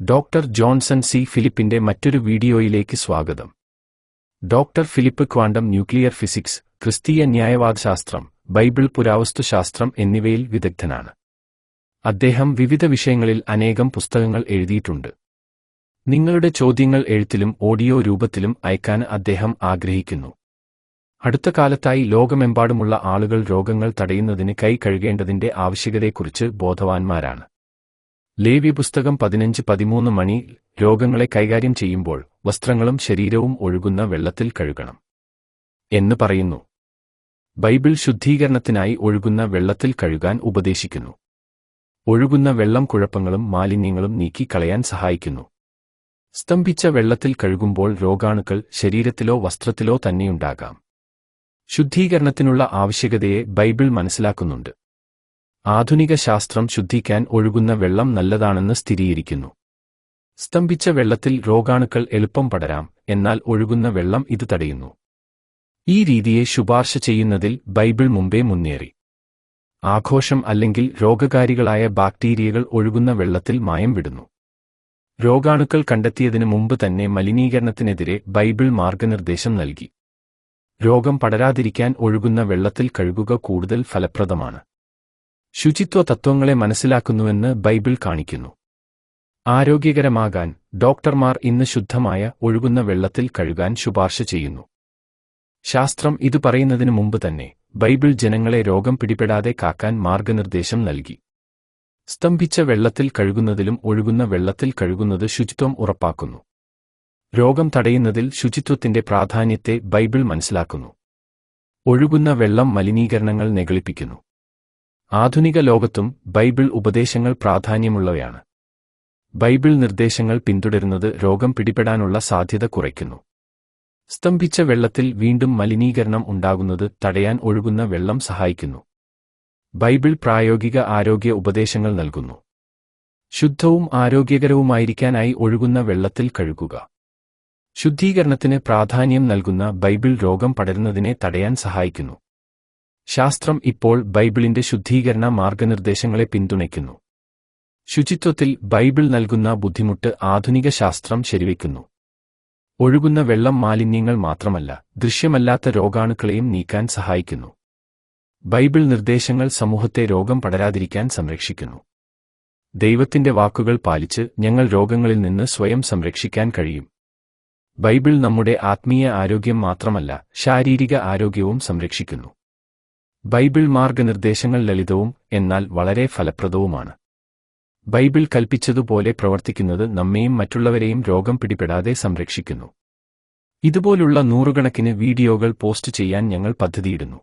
Doctor Johnson C ഫിലിപ്പിന്റെ മറ്റൊരു വീഡിയോയിലേക്ക് സ്വാഗതം. Doctor Philip quantum nuclear physics ക്രിസ്തീയ ന്യായവാദശാസ്ത്രം ബൈബിൾ പുരാവസ്തുശാസ്ത്രം എന്നിവയിൽ വിദഗ്ധനാണ്. അദ്ദേഹം വിവിധ വിഷയങ്ങളിൽ അനേകം പുസ്തകങ്ങൾ എഴുതിയിട്ടുണ്ട്. നിങ്ങളുടെ ചോദ്യങ്ങൾ എഴുത്തിലും ഓഡിയോ രൂപത്തിലും അയക്കാൻ അദ്ദേഹം ആഗ്രഹിക്കുന്നു. അടുത്ത കാലത്തായി ലോകമെമ്പാടുമുള്ള ആളുകൾ രോഗങ്ങൾ തടയുന്നതിന് കൈ കഴുകേണ്ടതിന്റെ ആവശ്യകതയെക്കുറിച്ച് ബോധവാന്മാരാണ്. ലേവ്യ പുസ്തകം പതിനഞ്ച് പതിമൂന്ന് മണി രോഗങ്ങളെ കൈകാര്യം ചെയ്യുമ്പോൾ വസ്ത്രങ്ങളും ശരീരവും ഒഴുകുന്ന വെള്ളത്തിൽ കഴുകണം. എന്ന് പറയുന്നു. ബൈബിൾ ശുദ്ധീകരണത്തിനായി ഒഴുകുന്ന വെള്ളത്തിൽ കഴുകാൻ ഉപദേശിക്കുന്നു. ഒഴുകുന്ന വെള്ളം കുഴപ്പങ്ങളും മാലിന്യങ്ങളും നീക്കിക്കളയാൻ സഹായിക്കുന്നു. സ്തംഭിച്ച വെള്ളത്തിൽ കഴുകുമ്പോൾ രോഗാണുക്കൾ ശരീരത്തിലോ വസ്ത്രത്തിലോ തന്നെയുണ്ടാകാം. ശുദ്ധീകരണത്തിനുള്ള ആവശ്യകതയെ ബൈബിൾ മനസ്സിലാക്കുന്നുണ്ട്. ആധുനിക ശാസ്ത്രം ശുദ്ധിക്കാൻ ഒഴുകുന്ന വെള്ളം നല്ലതാണെന്ന് സ്ഥിരീകരിക്കുന്നു. സ്തംഭിച്ച വെള്ളത്തിൽ രോഗാണുക്കൾ എളുപ്പം പടരാം എന്നാൽ ഒഴുകുന്ന വെള്ളം ഇത് തടയുന്നു. ഈ രീതിയെ ശുപാർശ ചെയ്യുന്നതിൽ ബൈബിൾ മുമ്പേ മുന്നേറി. ആഘോഷം അല്ലെങ്കിൽ രോഗകാരികളായ ബാക്ടീരിയകൾ ഒഴുകുന്ന വെള്ളത്തിൽ മായം വിടുന്നു. രോഗാണുക്കൾ കണ്ടെത്തിയതിനു മുമ്പ് തന്നെ മലിനീകരണത്തിനെതിരെ ബൈബിൾ മാർഗനിർദ്ദേശം നൽകി. രോഗം പടരാതിരിക്കാൻ ഒഴുകുന്ന വെള്ളത്തിൽ കഴുകുക കൂടുതൽ ഫലപ്രദമാണ്. ശുചിത്വ തത്വങ്ങളെ മനസ്സിലാക്കുന്നുവെന്ന് ബൈബിൾ കാണിക്കുന്നു. ആരോഗ്യകരമാകാൻ ഡോക്ടർമാർ ഇന്ന് ശുദ്ധമായ ഒഴുകുന്ന വെള്ളത്തിൽ കഴുകാൻ ശുപാർശ ചെയ്യുന്നു. ശാസ്ത്രം ഇത് പറയുന്നതിനു മുമ്പ് തന്നെ ബൈബിൾ ജനങ്ങളെ രോഗം പിടിപെടാതെ കാക്കാൻ മാർഗനിർദ്ദേശം നൽകി. സ്തംഭിച്ച വെള്ളത്തിൽ കഴുകുന്നതിലും ഒഴുകുന്ന വെള്ളത്തിൽ കഴുകുന്നത് ശുചിത്വം ഉറപ്പാക്കുന്നു. രോഗം തടയുന്നതിൽ ശുചിത്വത്തിന്റെ പ്രാധാന്യത്തെ ബൈബിൾ മനസ്സിലാക്കുന്നു. ഒഴുകുന്ന വെള്ളം മലിനീകരണങ്ങൾ നെഗളിപ്പിക്കുന്നു. ആധുനിക ലോകത്തും ബൈബിൾ ഉപദേശങ്ങൾ പ്രാധാന്യമുള്ളവയാണ്. ബൈബിൾ നിർദ്ദേശങ്ങൾ പിന്തുടരുന്നത് രോഗം പിടിപെടാനുള്ള സാധ്യത കുറയ്ക്കുന്നു. സ്തംഭിച്ച വെള്ളത്തിൽ വീണ്ടും മലിനീകരണം ഉണ്ടാകുന്നത് തടയാൻ ഒഴുകുന്ന വെള്ളം സഹായിക്കുന്നു. ബൈബിൾ പ്രായോഗിക ആരോഗ്യ ഉപദേശങ്ങൾ നൽകുന്നു. ശുദ്ധവും ആരോഗ്യകരവുമായിരിക്കാനായി ഒഴുകുന്ന വെള്ളത്തിൽ കഴുകുക. ശുദ്ധീകരണത്തിന് പ്രാധാന്യം നൽകുന്ന ബൈബിൾ രോഗം പടരുന്നതിനെ തടയാൻ സഹായിക്കുന്നു. ശാസ്ത്രം ഇപ്പോൾ ബൈബിളിന്റെ ശുദ്ധീകരണ മാർഗനിർദ്ദേശങ്ങളെ പിന്തുണയ്ക്കുന്നു. ശുചിത്വത്തിൽ ബൈബിൾ നൽകുന്ന ബുദ്ധിമുട്ട് ആധുനിക ശാസ്ത്രം ശരിവയ്ക്കുന്നു. ഒഴുകുന്ന വെള്ളം മാലിന്യങ്ങൾ മാത്രമല്ല ദൃശ്യമല്ലാത്ത രോഗാണുക്കളെയും നീക്കാൻ സഹായിക്കുന്നു. ബൈബിൾ നിർദ്ദേശങ്ങൾ സമൂഹത്തെ രോഗം പടരാതിരിക്കാൻ സംരക്ഷിക്കുന്നു. ദൈവത്തിന്റെ വാക്കുകൾ പാലിച്ച് ഞങ്ങൾ രോഗങ്ങളിൽ നിന്ന് സ്വയം സംരക്ഷിക്കാൻ കഴിയും. ബൈബിൾ നമ്മുടെ ആത്മീയ ആരോഗ്യം മാത്രമല്ല ശാരീരിക ആരോഗ്യവും സംരക്ഷിക്കുന്നു. ബൈബിൾ മാർഗനിർദ്ദേശങ്ങൾ ലളിതവും എന്നാൽ വളരെ ഫലപ്രദവുമാണ്. ബൈബിൾ കൽപ്പിച്ചതുപോലെ പ്രവർത്തിക്കുന്നത് നമ്മെയും മറ്റുള്ളവരെയും രോഗം പിടിപെടാതെ സംരക്ഷിക്കുന്നു. ഇതുപോലുള്ള നൂറുകണക്കിന് വീഡിയോകൾ പോസ്റ്റ് ചെയ്യാൻ ഞങ്ങൾ പദ്ധതിയിടുന്നു.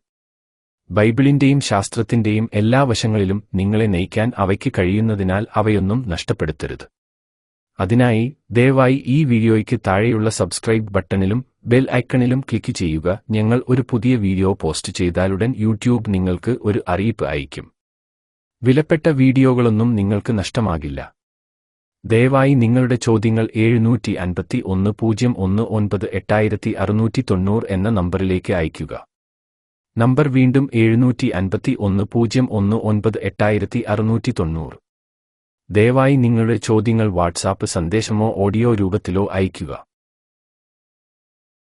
ബൈബിളിന്റെയും ശാസ്ത്രത്തിന്റെയും എല്ലാ വശങ്ങളിലും നിങ്ങളെ നയിക്കാൻ അവയ്ക്ക് കഴിയുന്നതിനാൽ അവയൊന്നും നഷ്ടപ്പെടുത്തരുത്. അതിനായി ദയവായി ഈ വീഡിയോയ്ക്ക് താഴെയുള്ള സബ്സ്ക്രൈബ് ബട്ടണിലും ബെൽ ഐക്കണിലും ക്ലിക്ക് ചെയ്യുക. ഞങ്ങൾ ഒരു പുതിയ വീഡിയോ പോസ്റ്റ് ചെയ്താലുടൻ യൂട്യൂബ് നിങ്ങൾക്ക് ഒരു അറിയിപ്പ് അയയ്ക്കും. വിലപ്പെട്ട വീഡിയോകളൊന്നും നിങ്ങൾക്ക് നഷ്ടമാകില്ല. ദയവായി നിങ്ങളുടെ ചോദ്യങ്ങൾ എഴുന്നൂറ്റി അൻപത്തി ഒന്ന് പൂജ്യം ഒന്ന് ഒൻപത് എട്ടായിരത്തി അറുന്നൂറ്റി തൊണ്ണൂറ് എന്ന നമ്പറിലേക്ക് അയയ്ക്കുക. നമ്പർ വീണ്ടും എഴുന്നൂറ്റി അൻപത്തി ഒന്ന് പൂജ്യം ഒന്ന് ഒൻപത് എട്ടായിരത്തി അറുന്നൂറ്റി തൊണ്ണൂറ് ദയവായി നിങ്ങളുടെ ചോദ്യങ്ങൾ വാട്സാപ്പ് സന്ദേശമോ ഓഡിയോ രൂപത്തിലോ അയയ്ക്കുക.